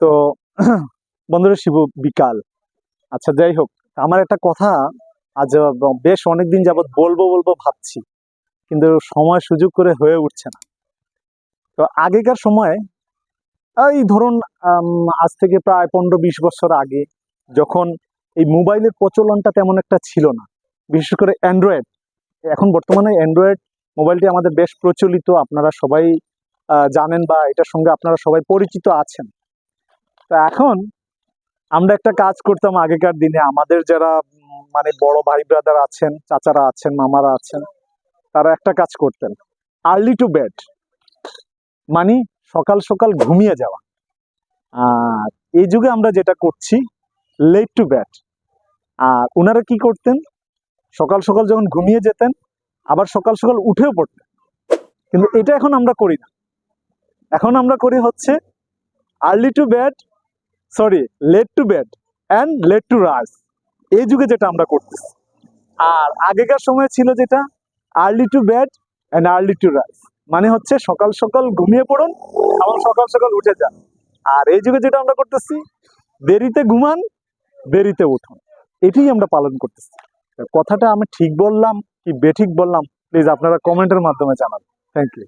তো বন্ধুরা শিব বিকাল। আচ্ছা যাই হোক, আমার একটা কথা আজ বেশ অনেকদিন যাবৎ বলব বলব ভাবছি, কিন্তু সময় সুযোগ করে হয়ে উঠছে না। তো আগেকার সময়, এই ধরুন আজ থেকে প্রায় পনেরো বিশ বছর আগে, যখন এই মোবাইলের প্রচলনটা তেমন একটা ছিল না, বিশেষ করে অ্যান্ড্রয়েড, এখন বর্তমানে অ্যান্ড্রয়েড মোবাইলটি আমাদের বেশ প্রচলিত, আপনারা সবাই জানেন বা এটার সঙ্গে আপনারা সবাই পরিচিত আছেন। তো এখন আমরা একটা কাজ করতাম আগেকার দিনে। আমাদের যারা মানে বড় ভাই ব্রাদার আছেন, চাচারা আছেন, মামারা আছেন, তারা একটা কাজ করতেন। আর্লি টু বেড মানে সকাল সকাল ঘুমিয়ে যাওয়া। আর এই যুগে আমরা যেটা করছি লেট টু ব্যাট আর ওনারা কি করতেন? সকাল সকাল যখন ঘুমিয়ে যেতেন, আবার সকাল সকাল উঠেও পড়তেন। কিন্তু এটা এখন আমরা করি না। এখন আমরা করি হচ্ছে early to bed sorry late to bed and late to rise এই যুগে যেটা আমরা করতেছি। আর আগেকার সময় ছিল যেটা? Early to bed and early to rise মানে হচ্ছে সকাল সকাল ঘুমিয়ে পড়ুন, আবার সকাল সকাল উঠে যান। আর এই যুগে যেটা আমরা করতেছি, দেরিতে ঘুমান, দেরিতে উঠুন। এটাই আমরা পালন করতেছি। কথাটা আমি ঠিক বললাম কি বেঠিক বললাম প্লিজ আপনারা কমেন্টের মাধ্যমে জানাবেন থ্যাংক ইউ